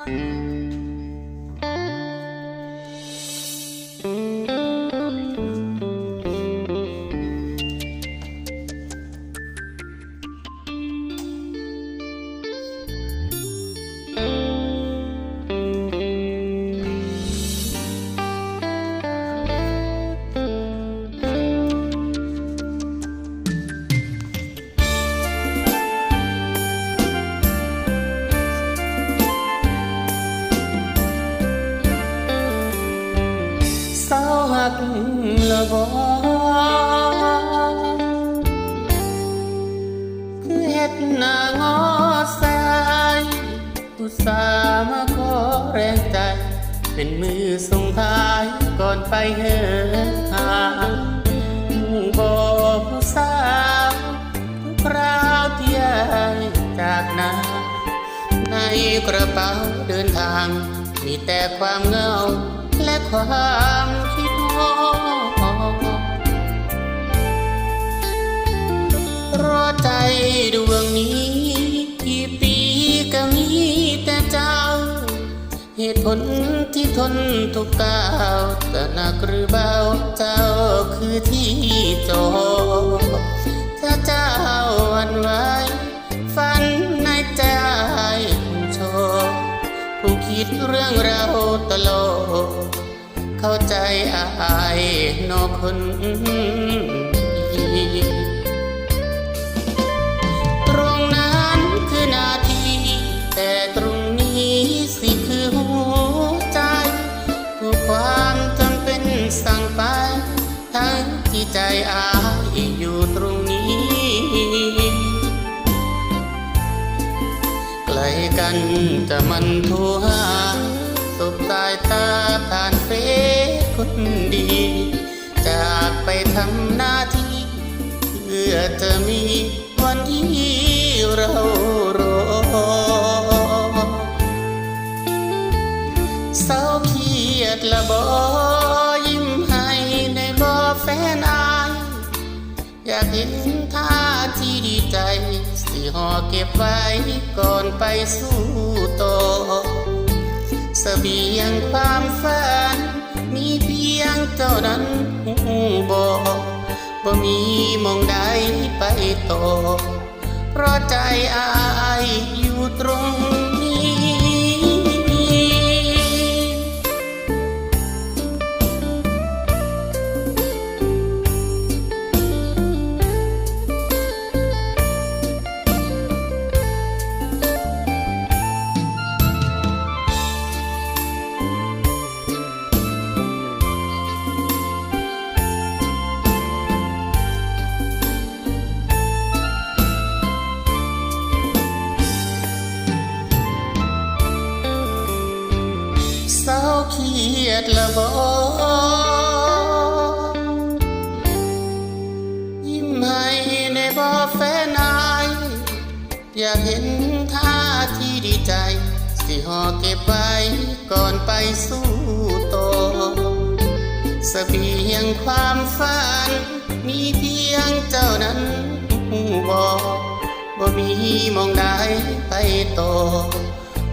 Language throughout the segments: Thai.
เหักละบ่คือเฮ็ดหน้างอสายอุตส่าห์มาขอแรงใจ เป็นมือส่งท้ายก่อนไปเหินทางบ่ผู้สาวทุกคราวที่ยายจากนาในกระเป๋าเดินทาง มีแต่ความเหงาและความ รอใจดวงนี้กี่ปีก็มีแต่เจ้า เหตุผลที่ทนทุกก้าวแต่หนักหรือเบาเจ้าคือที่จบถ้าเจ้าหวันไหวฝันในใจคงโชว์คงคิดเรื่องเราตลอด เข้าใจอายนอกคนตรงนั้นคือนาที แต่ตรงนี้สิคือหัวใจทุกความจำเป็นสั่งไป ทั้งที่ใจอายอยู่ตรงนี้ไกลกันแต่มันทรหาสบสายตาผ่านเฟ ทำหน้าที่เพื่อจะมีวันที่เรารอเศร้าเครียดละบอยิ้มให้ในบอแฟนอาย อยากเห็นท่าที่ดีใจ สิห่อเก็บไว้ก่อนไปสู้ต่อเสบียงความฝัน งเจ้านั้นหูบอกบ่มีมองใดไปต่อ เพราะใจอายอยู่ตรง ยดละบอยิ้มให้ในบอแฟนาย อยากเห็นท่าที่ดีใจ สิห่อเก็บไว้ก่อนไปสู้ต่อเสบียงความฝัน มีเพียงเจ้านั้นหูบอกบ่มีมองใดไปต่อ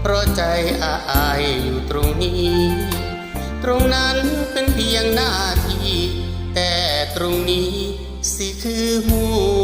เพราะใจอายอยู่ตรงนี้ ตรงนั้นเป็นเพียงหน้าที่ แต่ตรงนี้สิคือหัว